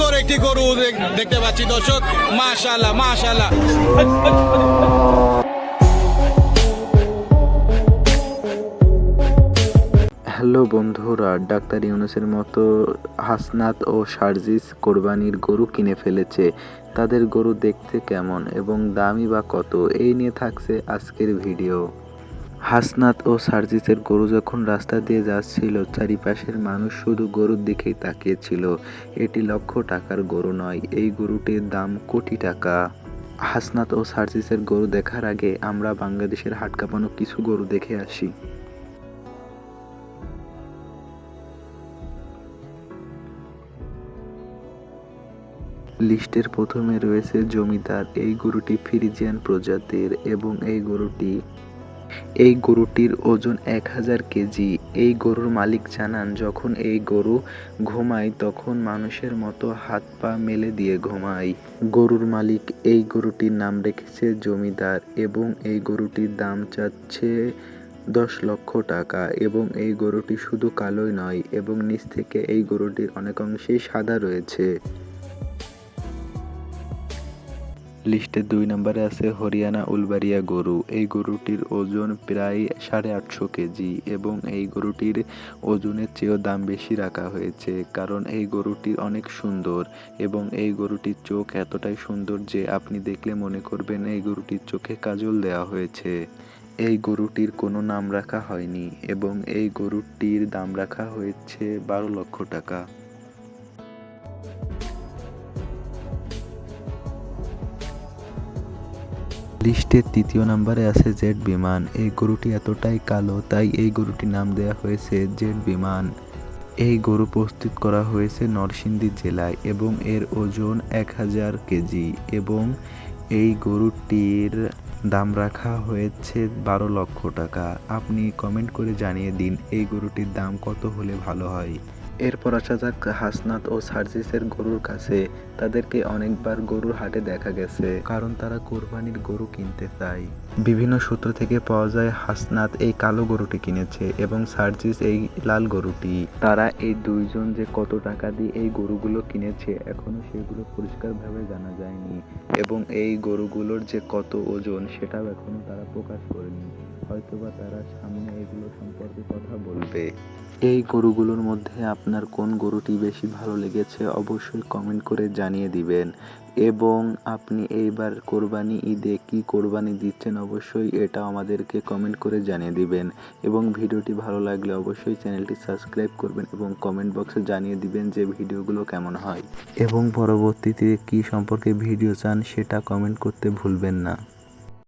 সুন্দর একটি গরু দেখতে পাচ্ছি দর্শক। মাশাল্লাহ মাশাল্লাহ হ্যালো বন্ধুরা, ডাক্তার ইউনুসের মতো হাসনাত ও সার্জিস কোরবানির গরু কিনে ফেলেছে। তাদের গরু দেখতে কেমন এবং দামি বা কত, এই নিয়ে থাকছে আজকের ভিডিও। হাসনাত ও সার্জিসের গরু যখন রাস্তা দিয়ে যাচ্ছিল, চারিপাশের মানুষ শুধু গরুর দিকেই তাকিয়েছিল। এটি লক্ষ টাকার গরু নয়, এই গরুটির দাম কোটি টাকা। হাসনাত ও সার্জিসের গরু দেখার আগে আমরা বাংলাদেশের হাট কাঁপানো কিছু গরু দেখে আসি। লিস্টের প্রথমে রয়েছে জমিদার, এই গরুটি ফ্রিজিয়ান প্রজাতির এবং এই গরুটি এই গরুটির ওজন এক হাজার কেজি। এই গরুর মালিক জানান, যখন এই গরু ঘুমায়, তখন মানুষের মতো হাত পা মেলে দিয়ে ঘুমায় গরুর মালিক এই গরুটির নাম রেখেছে জমিদার এবং এই গরুটির দাম চাচ্ছে দশ লক্ষ টাকা এবং এই গরুটি শুধু কালোই নয়, এবং নিচ থেকে এই গরুটির অনেকাংশেই সাদা রয়েছে। লিস্টে দুই নম্বরে আছে হরিয়ানা উলবাড়িয়া গরু। এই গরুটির ওজন প্রায় সাড়ে আটশো কেজি এবং এই গরুটির ওজনের চেয়েও দাম বেশি রাখা হয়েছে কারণ এই গরুটি অনেক সুন্দর এবং এই গরুটির চোখ এতটাই সুন্দর যে আপনি দেখলে মনে করবেন এই গরুটির চোখে কাজল দেওয়া হয়েছে। এই গরুটির কোনো নাম রাখা হয়নি এবং এই গরুটির দাম রাখা হয়েছে বারো লক্ষ টাকা। লিস্টের তৃতীয় নম্বরে আছে জেড বিমান। এই গরুটি এতটাই কালো, তাই এই গরুটির নাম দেওয়া হয়েছে জেড বিমান। এই গরু প্রস্তুত করা হয়েছে নরসিংদী জেলায় এবং এর ওজন এক হাজার কেজি এবং এই গরুটির দাম রাখা হয়েছে বারো লক্ষ টাকা। আপনি কমেন্ট করে জানিয়ে দিন, এই গরুটির দাম কত হলে ভালো হয়। এরপর আসা যাক হাসনাত ও সার্জিসের গরুর কাছে। তাদেরকে অনেকবার গরুর হাটে দেখা গেছে। কারণ তারা কোরবানির গরু কিনতে চায়। বিভিন্ন সূত্র থেকে পাওয়া যায়, হাসনাত এই কালো গরুটি কিনেছে এবং সার্জিস এই লাল গরুটি। তারা এই দুইজন যে কত টাকা দিয়ে এই গরুগুলো কিনেছে, এখনও সেগুলো পরিষ্কারভাবে জানা যায়নি। এবং এই গরুগুলোর যে কত ওজন, সেটাও এখনও তারা প্রকাশ করেনি। হয়তোবা তারা সামনে এগুলো সম্পর্কে কথা বলবে। এই গরুগুলোর মধ্যে আপনার কোন গরুটি বেশি ভালো লেগেছে অবশ্যই কমেন্ট করে জানিয়ে দিবেন। এবং আপনি এইবার কোরবানি ঈদে কি কোরবানি দিচ্ছেন অবশ্যই এটা আমাদেরকে কমেন্ট করে জানিয়ে দিবেন। এবং ভিডিওটি ভালো লাগলে অবশ্যই চ্যানেলটি সাবস্ক্রাইব করবেন এবং কমেন্ট বক্সে জানিয়ে দিবেন যে ভিডিওগুলো কেমন হয়। এবং পরবর্তীতে কি সম্পর্কে ভিডিও চান সেটা কমেন্ট করতে ভুলবেন না।